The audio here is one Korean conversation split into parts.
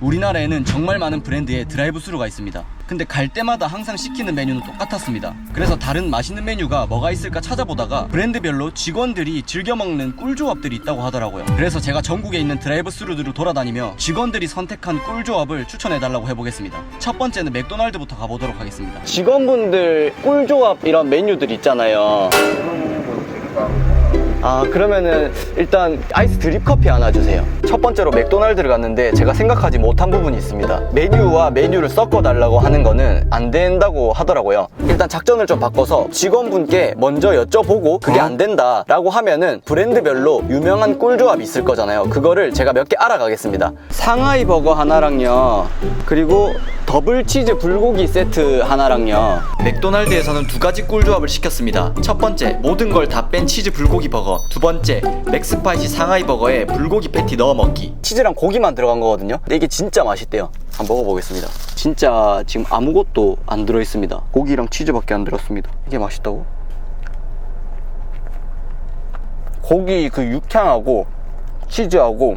우리나라에는 정말 많은 브랜드의 드라이브 스루가 있습니다. 근데 갈 때마다 항상 시키는 메뉴는 똑같았습니다. 그래서 다른 맛있는 메뉴가 뭐가 있을까 찾아보다가 브랜드별로 직원들이 즐겨 먹는 꿀 조합들이 있다고 하더라고요. 그래서 제가 전국에 있는 드라이브 스루들을 돌아다니며 직원들이 선택한 꿀 조합을 추천해 달라고 해보겠습니다. 첫 번째는 맥도날드부터 가보도록 하겠습니다. 직원분들 꿀 조합 이런 메뉴들 있잖아요. 아 그러면은 일단 아이스 드립 커피 하나 주세요. 첫 번째로 맥도날드를 갔는데 제가 생각하지 못한 부분이 있습니다. 메뉴와 메뉴를 섞어 달라고 하는 거는 안 된다고 하더라고요. 일단 작전을 좀 바꿔서 직원분께 먼저 여쭤보고 그게 안 된다 라고 하면은 브랜드별로 유명한 꿀조합이 있을 거잖아요. 그거를 제가 몇 개 알아가겠습니다. 상하이 버거 하나랑요. 그리고 더블 치즈 불고기 세트 하나랑요. 맥도날드에서는 두 가지 꿀조합을 시켰습니다. 첫 번째 모든 걸 다 뺀 치즈 불고기 버거 두 번째 맥스파이시 상하이 버거에 불고기 패티 넣어 먹기. 치즈랑 고기만 들어간 거거든요. 근데 이게 진짜 맛있대요. 한번 먹어보겠습니다. 진짜 지금 아무것도 안 들어있습니다. 고기랑 치즈밖에 안 들었습니다. 이게 맛있다고? 고기 그 육향하고 치즈하고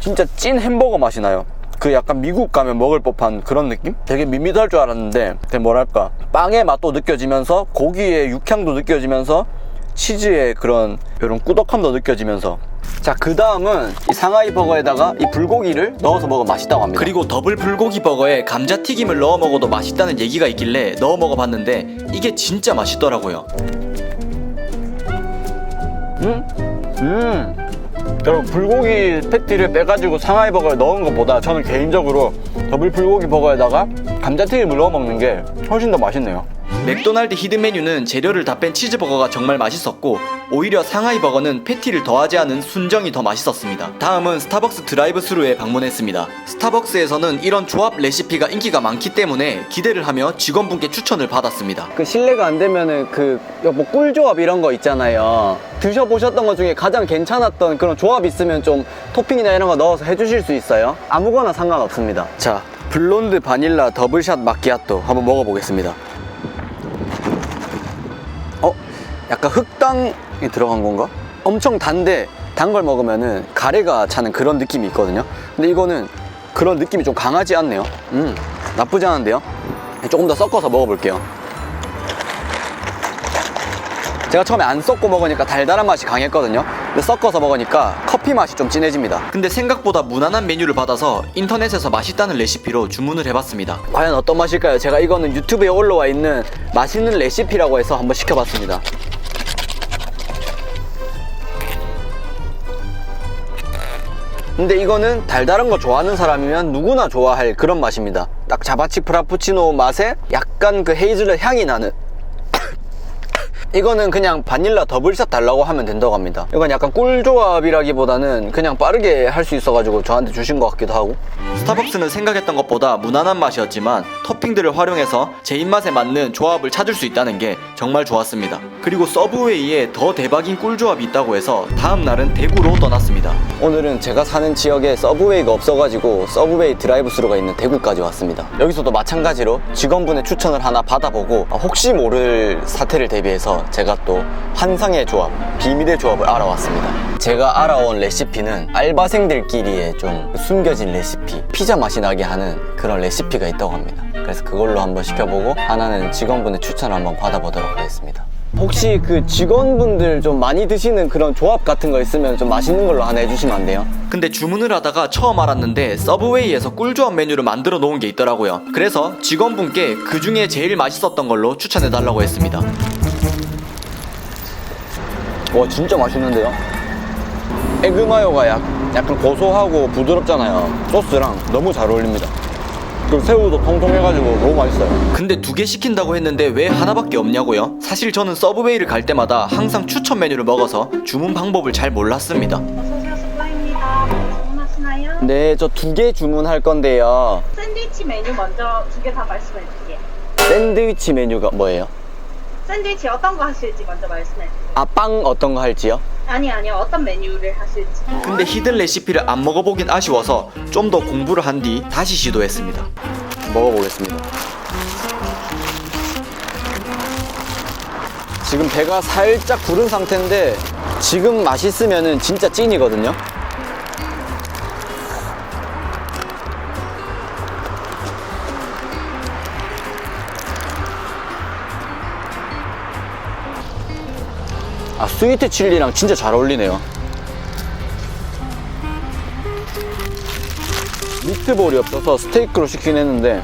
진짜 찐 햄버거 맛이 나요. 그 약간 미국 가면 먹을 법한 그런 느낌? 되게 밋밋할 줄 알았는데 되게 뭐랄까? 빵의 맛도 느껴지면서 고기의 육향도 느껴지면서 치즈의 그런 이런 꾸덕함도 느껴지면서. 자 그 다음은 이 상하이 버거에다가 이 불고기를 넣어서 먹으면 맛있다고 합니다. 그리고 더블 불고기 버거에 감자튀김을 넣어 먹어도 맛있다는 얘기가 있길래 넣어 먹어봤는데 이게 진짜 맛있더라고요. 음? 음. 여러분 불고기 패티를 빼가지고 상하이 버거에 넣은 것보다 저는 개인적으로 더블 불고기 버거에다가 감자튀김을 넣어 먹는 게 훨씬 더 맛있네요 맥도날드 히든 메뉴는 재료를 다 뺀 치즈버거가 정말 맛있었고 오히려 상하이 버거는 패티를 더하지 않은 순정이 더 맛있었습니다. 다음은 스타벅스 드라이브 스루에 방문했습니다. 스타벅스에서는 이런 조합 레시피가 인기가 많기 때문에 기대를 하며 직원분께 추천을 받았습니다. 그 신뢰가 안 되면은 그뭐 꿀조합 이런 거 있잖아요. 드셔보셨던 것 중에 가장 괜찮았던 그런 조합 있으면 좀 토핑이나 이런 거 넣어서 해주실 수 있어요? 아무거나 상관없습니다. 자, 블론드 바닐라 더블샷 마키아토 한번 먹어보겠습니다. 약간 흑당이 들어간 건가? 엄청 단데 단 걸 먹으면은 가래가 차는 그런 느낌이 있거든요. 근데 이거는 그런 느낌이 좀 강하지 않네요. 음, 나쁘지 않은데요? 조금 더 섞어서 먹어볼게요. 제가 처음에 안 섞고 먹으니까 달달한 맛이 강했거든요. 근데 섞어서 먹으니까 커피 맛이 좀 진해집니다. 근데 생각보다 무난한 메뉴를 받아서 인터넷에서 맛있다는 레시피로 주문을 해봤습니다. 과연 어떤 맛일까요? 제가 이거는 유튜브에 올라와 있는 맛있는 레시피라고 해서 한번 시켜봤습니다. 근데 이거는 달달한 거 좋아하는 사람이면 누구나 좋아할 그런 맛입니다. 딱 자바치 프라푸치노 맛에 약간 그 헤이즐넛 향이 나는 이거는 그냥 바닐라 더블샷 달라고 하면 된다고 합니다. 이건 약간 꿀조합이라기보다는 그냥 빠르게 할 수 있어가지고 저한테 주신 것 같기도 하고. 스타벅스는 생각했던 것보다 무난한 맛이었지만 토핑들을 활용해서 제 입맛에 맞는 조합을 찾을 수 있다는 게 정말 좋았습니다. 그리고 서브웨이에 더 대박인 꿀조합이 있다고 해서 다음 날은 대구로 떠났습니다. 오늘은 제가 사는 지역에 서브웨이가 없어가지고 서브웨이 드라이브스루가 있는 대구까지 왔습니다. 여기서도 마찬가지로 직원분의 추천을 하나 받아보고 아, 혹시 모를 사태를 대비해서 제가 또 환상의 조합, 비밀의 조합을 알아왔습니다. 제가 알아온 레시피는 알바생들끼리의 좀 숨겨진 레시피, 피자 맛이 나게 하는 그런 레시피가 있다고 합니다. 그래서 그걸로 한번 시켜보고 하나는 직원분의 추천을 한번 받아보도록 하겠습니다. 혹시 그 직원분들 좀 많이 드시는 그런 조합 같은 거 있으면 좀 맛있는 걸로 하나 해주시면 안 돼요? 근데 주문을 하다가 처음 알았는데 서브웨이에서 꿀조합 메뉴를 만들어 놓은 게 있더라고요. 그래서 직원분께 그 중에 제일 맛있었던 걸로 추천해 달라고 했습니다. 와 진짜 맛있는데요? 에그마요가 약, 약간 고소하고 부드럽잖아요. 소스랑 너무 잘 어울립니다. 그리고 새우도 통통해가지고 너무 맛있어요. 근데 두 개 시킨다고 했는데 왜 하나밖에 없냐고요? 사실 저는 서브웨이를 갈 때마다 항상 추천 메뉴를 먹어서 주문 방법을 잘 몰랐습니다. 네, 저 두 개 주문할 건데요. 샌드위치 메뉴 먼저 두 개 다 말씀해 드릴게요. 샌드위치 메뉴가 뭐예요? 샌드위치 어떤 거 하실지 먼저 말씀해 주세요. 아, 빵 어떤 거 할지요? 아니 아니요 어떤 메뉴를 하실지. 근데 히든 레시피를 안 먹어보긴 아쉬워서 좀 더 공부를 한 뒤 다시 시도했습니다. 먹어보겠습니다. 지금 배가 살짝 부른 상태인데 지금 맛있으면은 진짜 찐이거든요. 아 스위트 칠리랑 진짜 잘 어울리네요. 미트볼이 없어서 스테이크로 시키긴 했는데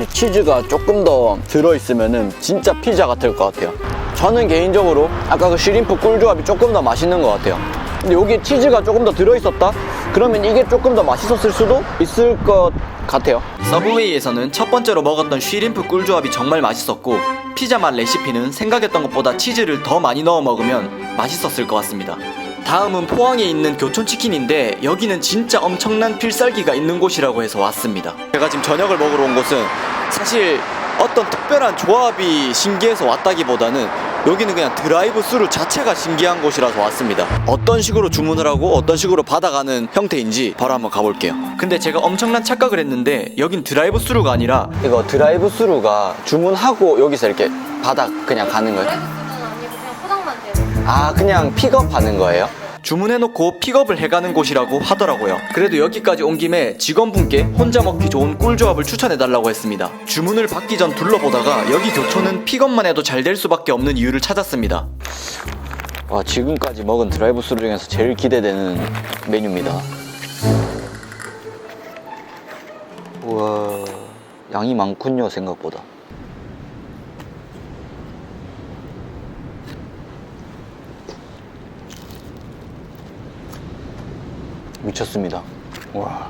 이 치즈가 조금 더 들어있으면 진짜 피자 같을 것 같아요. 저는 개인적으로 아까 그 시림프 꿀조합이 조금 더 맛있는 것 같아요. 근데 여기에 치즈가 조금 더 들어있었다? 그러면 이게 조금 더 맛있었을 수도 있을 것 같아요. 서브웨이에서는 첫 번째로 먹었던 쉬림프 꿀조합이 정말 맛있었고 피자 맛 레시피는 생각했던 것보다 치즈를 더 많이 넣어 먹으면 맛있었을 것 같습니다. 다음은 포항에 있는 교촌치킨인데 여기는 진짜 엄청난 필살기가 있는 곳이라고 해서 왔습니다. 제가 지금 저녁을 먹으러 온 곳은 사실 어떤 특별한 조합이 신기해서 왔다기보다는 여기는 그냥 드라이브 스루 자체가 신기한 곳이라서 왔습니다. 어떤 식으로 주문을 하고 어떤 식으로 받아가는 형태인지 바로 한번 가볼게요. 근데 제가 엄청난 착각을 했는데 여긴 드라이브 스루가 아니라 이거 드라이브 스루가 주문하고 여기서 이렇게 받아 그냥 가는 거예요? 드라이브 스루는 아니고 그냥 포장만 되는 아 그냥 픽업하는 거예요? 주문해놓고 픽업을 해가는 곳이라고 하더라고요. 그래도 여기까지 온 김에 직원분께 혼자 먹기 좋은 꿀조합을 추천해달라고 했습니다. 주문을 받기 전 둘러보다가 여기 교촌은 픽업만 해도 잘 될 수밖에 없는 이유를 찾았습니다. 와 지금까지 먹은 드라이브 스루 중에서 제일 기대되는 메뉴입니다. 우와 양이 많군요 생각보다 미쳤습니다. 와.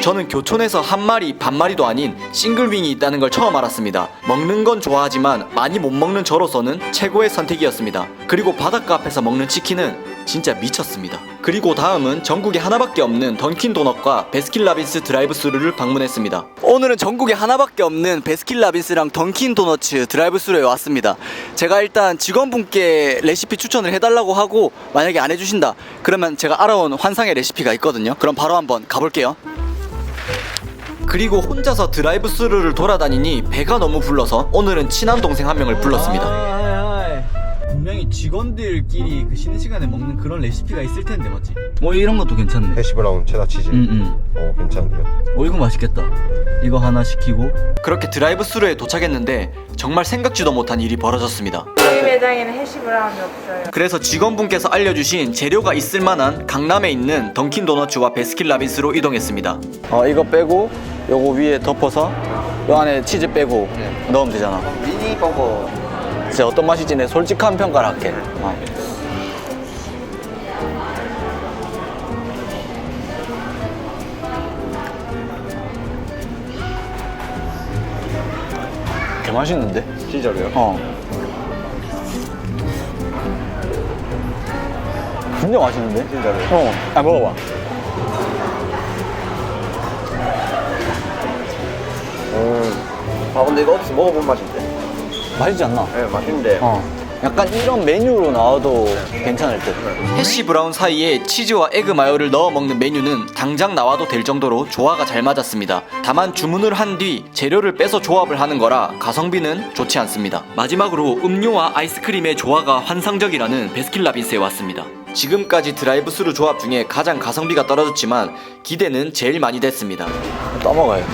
저는 교촌에서 한 마리, 반 마리도 아닌 싱글윙이 있다는 걸 처음 알았습니다. 먹는 건 좋아하지만 많이 못 먹는 저로서는 최고의 선택이었습니다. 그리고 바닷가 앞에서 먹는 치킨은 진짜 미쳤습니다. 그리고 다음은 전국에 하나밖에 없는 던킨 도넛과 베스킨라빈스 드라이브 스루를 방문했습니다. 오늘은 전국에 하나밖에 없는 베스킨라빈스랑 던킨 도너츠 드라이브 스루에 왔습니다. 제가 일단 직원분께 레시피 추천을 해달라고 하고 만약에 안 해주신다 그러면 제가 알아온 환상의 레시피가 있거든요. 그럼 바로 한번 가볼게요. 그리고 혼자서 드라이브 스루를 돌아다니니 배가 너무 불러서 오늘은 친한 동생 한 명을 불렀습니다. 직원들끼리 그 쉬는 시간에 먹는 그런 레시피가 있을 텐데 맞지? 뭐 이런 것도 괜찮네. 해시 브라운 체다 치즈. 응응. 어 괜찮은데요? 어 이거 맛있겠다. 이거 하나 시키고 그렇게 드라이브 스루에 도착했는데 정말 생각지도 못한 일이 벌어졌습니다. 저희 매장에는 해시 브라운이 없어요. 그래서 직원분께서 알려주신 재료가 있을 만한 강남에 있는 던킨 도너츠와 베스킨라빈스로 이동했습니다. 어 이거 빼고 요거 위에 덮어서 요 안에 치즈 빼고 넣으면 되잖아. 미니 버거. 진짜 어떤 맛일지 내 솔직한 평가를 할게. 어. 개 맛있는데? 진짜로요? 어. 진짜 맛있는데? 진짜로요? 어. 아 먹어봐. 음. 아 근데 이거 어디서 먹어본 맛인데? 맛있지 않나? 네 맛있는데. 어. 약간 이런 메뉴로 나와도 괜찮을 듯. 해시 브라운 사이에 치즈와 에그 마요를 넣어 먹는 메뉴는 당장 나와도 될 정도로 조화가 잘 맞았습니다. 다만 주문을 한 뒤 재료를 빼서 조합을 하는 거라 가성비는 좋지 않습니다. 마지막으로 음료와 아이스크림의 조화가 환상적이라는 베스킨라빈스에 왔습니다. 지금까지 드라이브 스루 조합 중에 가장 가성비가 떨어졌지만 기대는 제일 많이 됐습니다. 떠먹어요.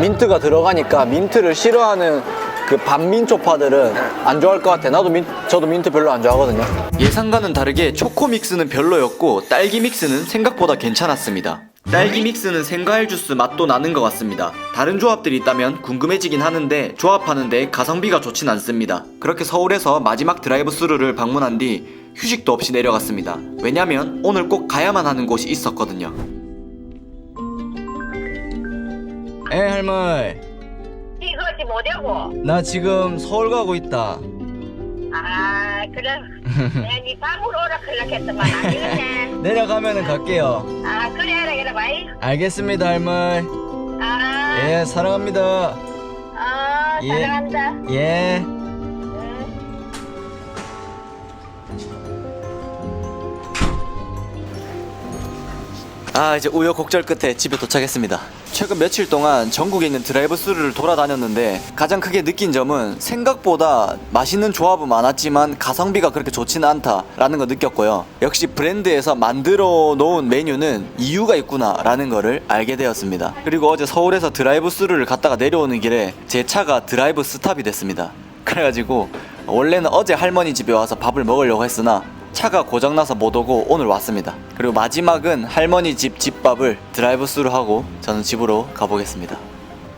민트가 들어가니까 민트를 싫어하는 그 반민초파들은 안 좋아할 것 같아. 나도 민, 저도 민트 별로 안 좋아하거든요. 예상과는 다르게 초코 믹스는 별로였고 딸기 믹스는 생각보다 괜찮았습니다. 딸기 믹스는 생과일 주스 맛도 나는 것 같습니다. 다른 조합들이 있다면 궁금해지긴 하는데 조합하는데 가성비가 좋진 않습니다. 그렇게 서울에서 마지막 드라이브 스루를 방문한 뒤 휴식도 없이 내려갔습니다. 왜냐면 오늘 꼭 가야만 하는 곳이 있었거든요. 에 할머니. 이거지 뭐냐고? 나 지금 서울 가고 있다. 아 그래. 내가 니 방으로 오라 클락했더만. 안 되겠네. 내려가면은 갈게요. 아 그래라 이래 봐이. 알겠습니다 할머니. 아, 예 사랑합니다. 아 예. 사랑한다. 예. 응. 아 이제 우여곡절 끝에 집에 도착했습니다 최근 며칠 동안 전국에 있는 드라이브 스루를 돌아다녔는데 가장 크게 느낀 점은 생각보다 맛있는 조합은 많았지만 가성비가 그렇게 좋지는 않다라는 거 느꼈고요. 역시 브랜드에서 만들어 놓은 메뉴는 이유가 있구나라는 거를 알게 되었습니다. 그리고 어제 서울에서 드라이브 스루를 갔다가 내려오는 길에 제 차가 드라이브 스탑이 됐습니다. 그래가지고 원래는 어제 할머니 집에 와서 밥을 먹으려고 했으나 차가 고장나서 못 오고 오늘 왔습니다. 그리고 마지막은 할머니 집 집밥을 드라이브 스루 하고 저는 집으로 가보겠습니다.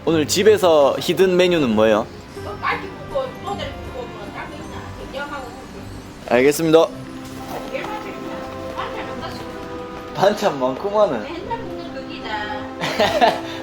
오늘 집에서 히든 메뉴는 뭐예요? 알겠습니다. 반찬 많구만은.